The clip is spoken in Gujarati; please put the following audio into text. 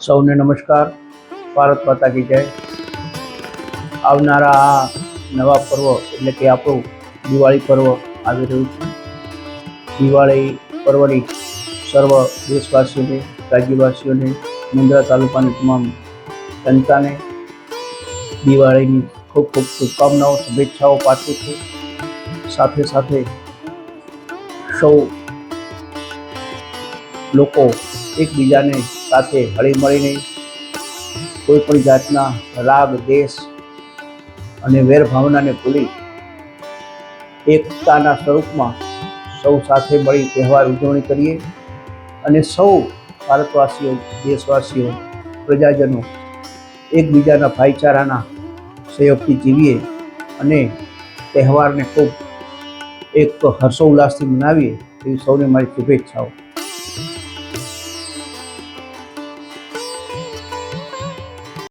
સૌને નમસ્કાર. ભારત માતા કી જય. આવનારા આ નવા પર્વ, એટલે કે આપણું દિવાળી પર્વ આવી રહ્યું છે. દિવાળી પર્વની સર્વ દેશવાસીઓને, રાજ્યવાસીઓને, મુંદ્રા તાલુકાની તમામ જનતાને દિવાળીની ખૂબ ખૂબ શુભકામનાઓ, શુભેચ્છાઓ પાઠવું છું. સાથે સાથે સૌ લોકો એકબીજાને સાથે હળીમળીને કોઈ પણ જાતના રાગ, દેશ અને વેરભાવનાને ભૂલી એકતાના સ્વરૂપમાં સૌ સાથે મળી તહેવાર ઉજવણી કરીએ અને સૌ ભારતવાસીઓ, દેશવાસીઓ, પ્રજાજનો એકબીજાના ભાઈચારાના સહયોગથી જીવીએ અને તહેવારને ખૂબ એક હર્ષોલ્લાસથી મનાવીએ એવી સૌને મારી શુભેચ્છાઓ.